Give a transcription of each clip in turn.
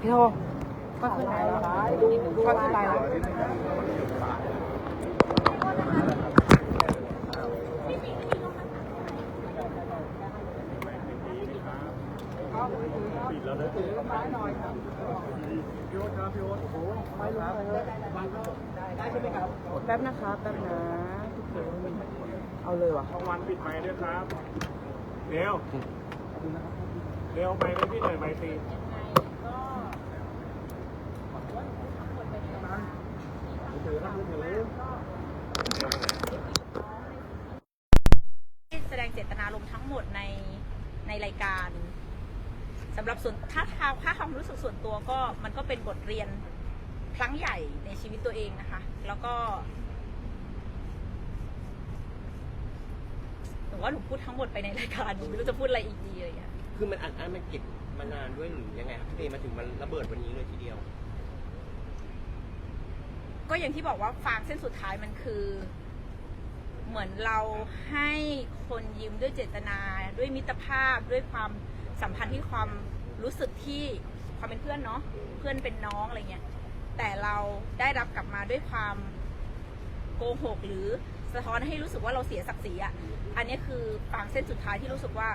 พี่โทก็ขึ้นไลน์แล้วก็ขึ้นไลน์แล้วแป๊บนะคะแป๊บนะเอาเลยว่ะรางวัลปิดไมค์ด้วยครับเร็วเร็วไปเลยพี่หน่อยไมค์ตี แสดงเจตนารมณ์ทั้งหมดในในรายการสำหรับส่วนถ้าทางถ้าความรู้สึกส่วนตัวก็มันก็เป็นบทเรียนครั้งใหญ่ในชีวิตตัวเองนะคะ แล้วก็หนูว่าหนูพูดทั้งหมดไปในรายการหนูไม่รู้จะพูดอะไรอีกดีอะไรอย่างเงี้ยคือมันอัดอั้นมันเก็บมานานด้วยหรือยังไงครับพี่เมย์มาถึงมันระเบิดวันนี้เลยทีเดียว ก็อย่างที่บอกว่าฟางเส้นสุดท้ายมันคือ เหมือนเราให้คนยืมด้วยเจตนา ด้วยมิตรภาพด้วยความสัมพันธ์ที่ความรู้สึกที่ความเป็นเพื่อนเนาะเพื่อนเป็นน้องอะไรเงี้ยแต่เราได้รับกลับมาด้วยความโกหกหรือสะท้อนให้รู้สึกว่าเราเสียศักดิ์ศรีอะ อันนี้คือฟางเส้นสุดท้ายที่รู้สึกว่า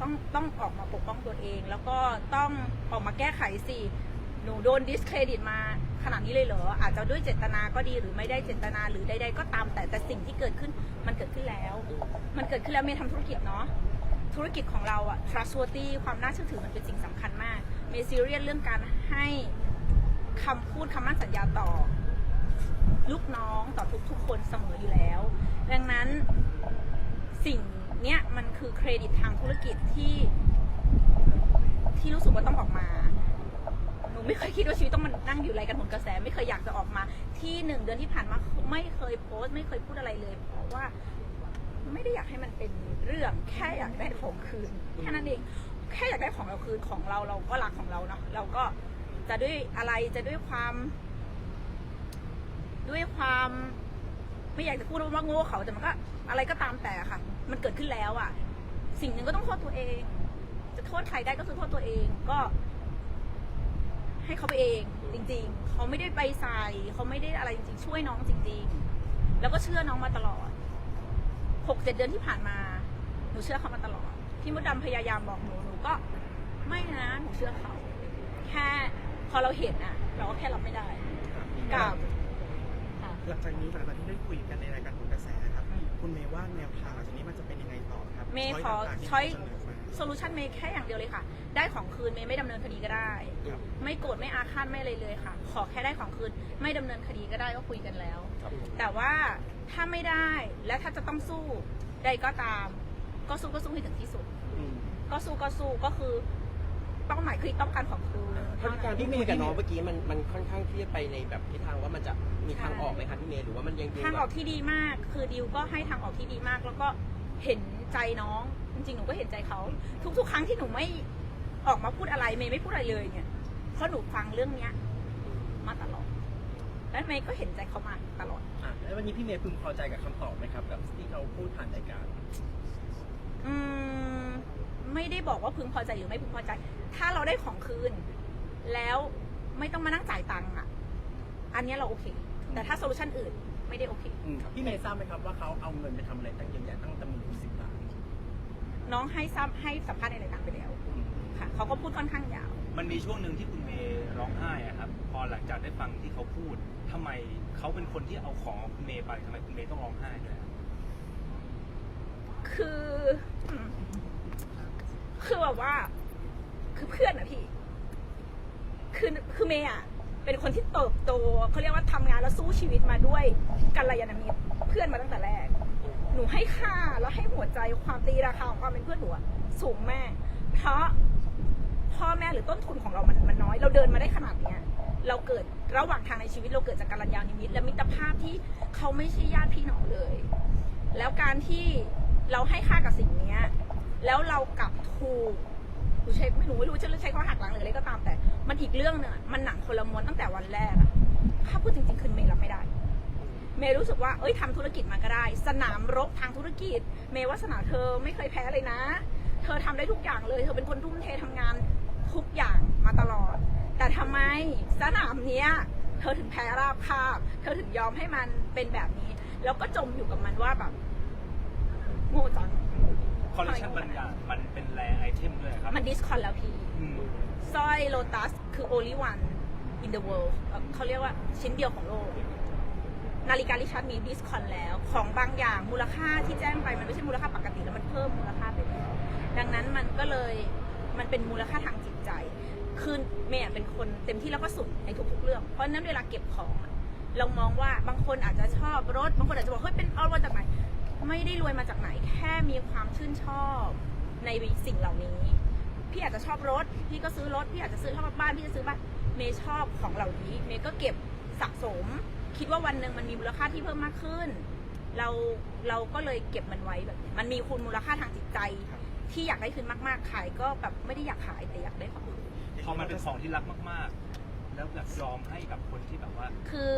ต้องต้องออกมาปกป้องตัวเอง แล้วก็ต้องออกมาแก้ไขสิ หนูโดนดิสเครดิตมาขนาดนี้เลยเหรอ อาจจะด้วยเจตนาก็ดีหรือไม่ได้เจตนาหรือใดๆก็ตามแต่แต่สิ่งที่เกิดขึ้นมันเกิดขึ้นแล้ว มันเกิดขึ้นแล้วเมย์ทำธุรกิจเนาะธุรกิจของเราอะ trustworthy ความน่าเชื่อถือมันเป็นสิ่งสำคัญมาก เมย์ซีเรียสเรื่องการให้คำพูดคำมั่นสัญญาต่อ ลูกน้องต่อทุกๆคนเสมออยู่แล้ว ดังนั้นสิ่งเนี้ยมันคือเครดิตทางธุรกิจที่ที่รู้สึกว่าต้องออกมา ไม่เคยคิดว่าชีวิตต้องมานั่งอยู่ไรกันหนกระแส ไม่เคยอยากจะออกมา ที่หนึ่งเดือนที่ผ่านมาไม่เคยโพสต์ ไม่เคยพูดอะไรเลย เพราะว่า ไม่ได้อยากให้มันเป็นเรื่องแค่อยากได้ของคืนแค่นั้นเองแค่อยากได้ของเราคืนของเราเราก็รักของเราเนาะเราก็จะด้วยอะไรจะด้วยความ ด้วยความ ไม่อยากจะพูดว่าโง่เขาแต่มันก็ อะไรก็ตามแต่ค่ะ มันเกิดขึ้นแล้วอะสิ่งหนึ่งก็ต้องโทษตัวเอง จะโทษใครได้ก็คือโทษตัวเอง ก็ ให้เขาไปเองจริง ๆ เขาไม่ได้ไปใส่เขาไม่ได้อะไรจริงๆช่วยน้องจริง ๆ แล้วก็เชื่อน้องมาตลอดหกเจ็ดเดือนที่ผ่านมาหนูเชื่อเขามาตลอดพี่มดดำพยายามบอกหนูหนูก็ไม่นะหนูเชื่อเขา แค่พอเราเห็นอะเราก็แค่รับไม่ได้กับค่ะหลังจากนี้หลังจากที่ได้คุยกันในรายการผลกระแสครับ คุณเมย์ว่าแนวทางหลังจากนี้มันจะเป็นยังไงต่อครับเมย์ขอต่างๆที่ช้อยเสนอมา โซลูชันเมย์แค่อย่างเดียวเลยค่ะ ได้ของคืนเมย์ไม่ดำเนินคดีก็ได้ ครับ ไม่โกรธไม่อาฆาตไม่อะไรเลยค่ะ ขอแค่ได้ของคืน ไม่ดำเนินคดีก็ได้ก็คุยกันแล้ว ครับแต่ว่าถ้าไม่ได้และถ้าจะต้องสู้ใดก็ตาม ก็สู้ก็สู้ให้ถึงที่สุด อืมก็สู้ก็สู้ก็คือเป้าหมายคือต้องการของคืนเพราะการที่คุยกับน้องเมื่อกี้มันมันค่อนข้างที่จะไปในแบบทิศทางว่ามันจะมีทางออกไหมครับพี่เมย์หรือว่ามันยังดูทางออกแบบที่ดีมาก คือดิวก็ให้ทางออกที่ดีมาก แล้วก็ เห็นใจน้องจริงๆหนูก็เห็นใจเขาทุกๆ ครั้งที่หนูไม่ออกมาพูดอะไรเมย์ไม่พูดอะไรเลยเนี่ยเพราะหนูฟังเรื่องเนี้ย มาตลอดและเมย์ก็เห็นใจเขามาตลอดอะแล้ววันนี้พี่เมย์พึงพอใจกับคำตอบไหมครับ กับที่เขาพูดผ่านรายการ อืมไม่ได้บอกว่าพึงพอใจหรือไม่พึงพอใจ ถ้าเราได้ของคืน แล้วไม่ต้องมานั่งจ่ายตังค์อะ อันเนี้ยเราโอเค แต่ถ้าโซลูชันอื่นไม่ได้โอเคพี่เมย์ทราบไหมครับว่าเขาเอาเงินไปทำอะไรตั้งเยอะแยะตั้งจำนวนสิบล้าน น้องให้ซ้ำให้สัมภาษณ์ในรายการไปแล้วค่ะเขาก็พูดค่อนข้างยาว มันมีช่วงหนึ่งที่คุณเมย์ร้องไห้อะครับ พอหลังจากได้ฟังที่เขาพูดทำไมเขาเป็นคนที่เอาของของคุณเมย์ไปทำไมคุณเมย์ต้องร้องไห้ด้วยครับคืออืมคือแบบว่า คือเพื่อนอะพี่ คือคือเมย์อะเป็นคนที่เติบโตเขาเรียกว่าทำงานแล้วสู้ชีวิตมาด้วยกัลยาณมิตรเพื่อนมาตั้งแต่แรก หนูให้ค่าแล้วให้หัวใจความตีราคาของความเป็นเพื่อนหนูสูงแม่เพราะพ่อแม่หรือต้นทุนของเรามันมันน้อย เราเดินมาได้ขนาดเนี้ยเราเกิดระหว่างทางในชีวิตเราเกิดจากกัลยาณมิตและมิตรภาพที่เขาไม่ใช่ญาติพี่น้องเลย แล้วการที่เราให้ค่ากับสิ่งเนี้ยแล้วเรากลับถูกหนูใช้ไม่หนูไม่รู้จะใช้คำว่าหักหลังหรืออะไรก็ตามแต่ มันอีกเรื่องหนึ่งมันหนังคนละม้วนตั้งแต่วันแรกอะถ้าพูดจริงๆคือเมย์รับไม่ได้ เมย์รู้สึกว่าเอ้ยทำธุรกิจมาก็ได้ สนามรบทางธุรกิจ เมย์วาสนาเธอไม่เคยแพ้เลยนะ เธอทำได้ทุกอย่างเลย เธอเป็นคนทุ่มเททำงานทุกอย่างมาตลอด แต่ทำไมสนามเนี้ยเธอถึงแพ้ราบคาบ เธอถึงยอมให้มันเป็นแบบนี้ แล้วก็จมอยู่กับมันว่าแบบโง่จังคอลเลคชันบางอย่างมันเป็นแรไอเทมด้วยครับ มันดิสคอนแล้วพี่อืมสร้อยโลตัสคือ only one in the world เอ่อเขาเรียกว่าชิ้นเดียวของโลก นาฬิกาลิชาร์ดมีดิสคอนแล้ว ของบางอย่างมูลค่าที่แจ้งไปมันไม่ใช่มูลค่าปกติแล้วมันเพิ่มมูลค่าไปแล้วดังนั้นมันก็เลยมันเป็นมูลค่าทางจิตใจ คือเมย์เป็นคนเต็มที่แล้วก็สุดในทุกๆเรื่อง เพราะนั้นเวลาเก็บของเรามองว่าบางคนอาจจะชอบรถ บางคนอาจจะบอกเฮ้ยเป็นเอามาจากไหนไม่ได้รวยมาจากไหน แค่มีความชื่นชอบในสิ่งเหล่านี้ พี่อาจจะชอบรถ พี่ก็ซื้อรถ พี่อาจจะซื้อชอบบ้าน พี่จะซื้อบ้าน เมย์ชอบของเหล่านี้ เมย์ก็เก็บสะสม คิดว่าวันหนึ่งมันมีมูลค่าที่เพิ่มมากขึ้น เราเราก็เลยเก็บมันไว้แบบนี้มันมีคุณมูลค่าทางจิตใจที่อยากได้คืนมากๆขายก็แบบไม่ได้อยากขายแต่อยากได้ของคืน พอมันเป็นของที่รักมากๆ แล้วแบบยอมให้กับคนที่แบบว่า คือ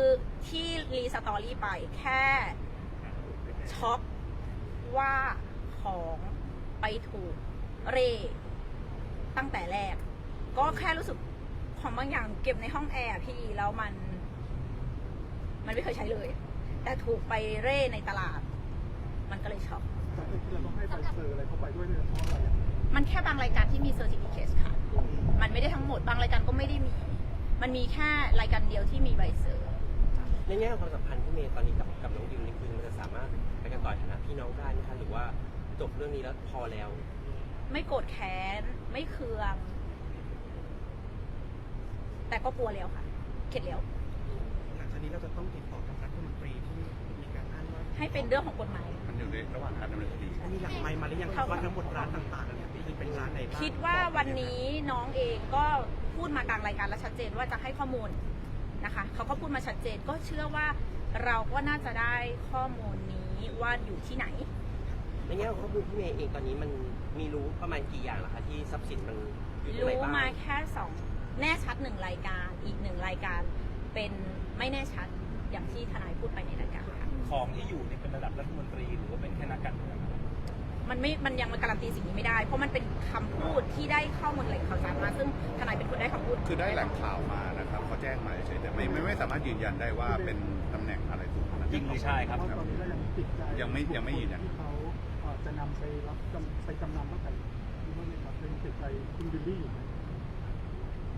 ที่รีสตอรี่ไปแค่ช็อกว่าของไปถูกเร่ตั้งแต่แรก ก็แค่รู้สึกของบางอย่างเก็บในห้องแอร์อะพี่แล้วมัน มันไม่เคยใช้เลย แต่ถูกไปเร่ในตลาด มันก็เลยช็อกมันแค่บางรายการที่มีเซอร์ติฟิเคตค่ะ มันไม่ได้ทั้งหมดบางรายการก็ไม่ได้มี มันมีแค่รายการเดียวที่มีใบเซอร์ ในแง่ของความสัมพันธ์พี่เมย์ตอนนี้กับกับน้องดิวนี่คือมันจะสามารถไปกันต่อในฐานะพี่น้องได้ไหมคะหรือว่าจบเรื่องนี้แล้วพอแล้ว ไม่โกรธแค้น ไม่เคือง แต่ก็กลัวแล้วค่ะ เข็ดแล้ว หลังจากนี้เราจะต้องติดต่อกับรัฐมนตรีที่มีการอ้างว่าให้เป็นเรื่องของกฎหมาย มันอยู่ในระหว่างการดำเนินคดี มีหลังไมค์มาหรือยังครับว่าทั้งหมดร้านต่างๆเนี่ยมีเป็นร้านไหนบ้างคิดว่าวันนี้น้องเองก็พูดมากลางรายการและชัดเจนว่าจะให้ข้อมูลนะคะเขาก็พูดมาชัดเจนก็เชื่อว่าเราก็น่าจะได้ข้อมูลนี้ว่าอยู่ที่ไหน ในแง่ของข้อมูลพี่เมย์เองตอนนี้มันมีรู้ประมาณกี่อย่างล่ะคะที่ทรัพย์สินมันอยู่ตรงไหนรู้บ้างมาแค่สองแน่ชัดหนึ่งรายการอีกหนึ่งรายการเป็น ไม่แน่ชัดอย่างที่ทนายพูดไปในรายการค่ะของที่อยู่เนี่ยเป็นระดับรัฐมนตรีหรือว่าเป็นแค่นักการเมืองครับมันไม่ มันยังมาการันตีสิ่งนี้ไม่ได้ เพราะมันเป็นคำพูดที่ได้ข้อมูลแหล่งข่าวสารมา ซึ่งทนายเป็นคนได้คำพูดคือได้แหล่งข่าวมานะครับเขาแจ้งมาเฉยๆแต่ไม่ไม่ไม่สามารถยืนยันได้ว่าเป็นตำแหน่งอะไรถูกนะจริงหรือใช่ครับครับยังไม่ยังไม่ยืนยัน ที่เขาเอ่อจะนำไปรับจำไปจำนำตั้งแต่ที่นู่นเลยครับเป็นติดใจคุณบิลลี่อยู่ไหม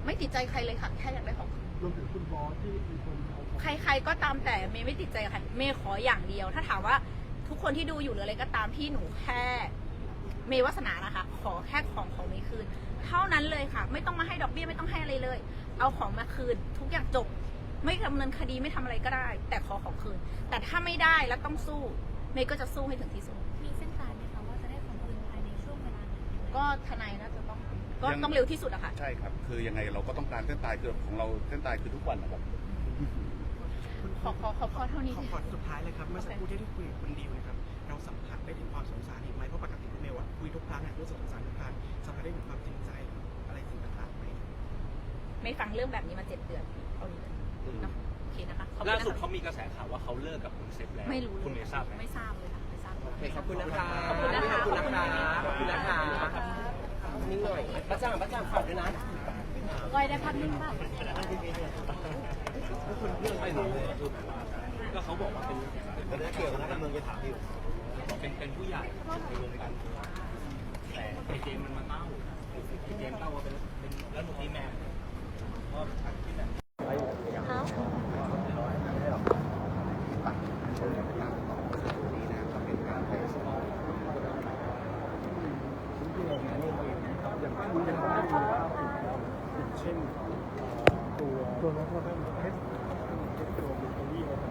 ไม่ติดใจใครเลยค่ะ แค่อยากได้ของคืน รวมถึงคุณบอสที่เป็นคนเอาของใคร ๆ ก็ตามแต่เมย์ไม่ติดใจใครเมย์ขออย่างเดียว ถ้าถามว่าทุกคนที่ดูอยู่หรืออะไรก็ตามที่หนูแค่ เมย์วาสนานะคะ ขอแค่ของของเมย์คืน เท่านั้นเลยค่ะ ไม่ต้องมาให้ดอกเบี้ยไม่ต้องให้อะไรเลย เอาของมาคืน ทุกอย่างจบ ไม่ดำเนินคดีไม่ทำอะไรก็ได้ แต่ขอของคืน แต่ถ้าไม่ได้แล้วต้องสู้ เมย์ก็จะสู้ให้ถึงที่สุด มีเส้นตายไหมคะว่าจะได้ของคืนภายในช่วงเวลาไหนยังไงก็ทนายน่าจะ ต้องก็ต้องเร็วที่สุดอะค่ะ ใช่ครับ คือยังไงเราก็ต้องการเส้นตายคือของเราเส้นตายคือทุกวันนะครับ ขอขอขอขอเท่านี้ ขอขอสุดท้ายเลยครับ เมื่อสักครู่ที่ได้คุยกับคุณดิวนะครับ เราสัมผัสได้ถึงความสงสารอีกไหมเพราะปกติคุณเมย์ว่าคุยทุกครั้งเนี่ยรู้สึกสงสารทุกครั้งสัมผัสได้ถึงความจริงใจอะไรสิ่งต่างๆไหม ไม่ฟังเรื่องแบบนี้มาเจ็ดเดือนเอาดีเลยเนาะโอเคนะคะขอบคุณล่านะสุดคะเขามีกระแสข่าวว่าเขาเลิกกับคุณเซฟแล้วไม่รู้เลยคุณเมย์ทราบไหม ไม่ทราบเลยค่ะไม่ทราบเลยโอเคขอบคุณนะคะ ขอบคุณนะคะ ขอบคุณนะคะขอบคุณ นะคะนิ่งหน่อยป้าจ้างป้าจ้างฝากด้วยนะก้อยได้ภาพนิ่งป่ะก็เขาบอกว่าเป็นเกี่ยวกับนักการเมืองจะถามอยู่เป็นเป็นผู้ใหญ่ในวงการแต่ไอเจมส์มันมาเล่าไอเจมส์เล่าว่าเป็นเป็นรัฐมนตรีแมนก็ที่แบบ เช่น ตัวตัวรถเราได้เทสตัวบิลลี่นะครับว่าก็มีทั้งนา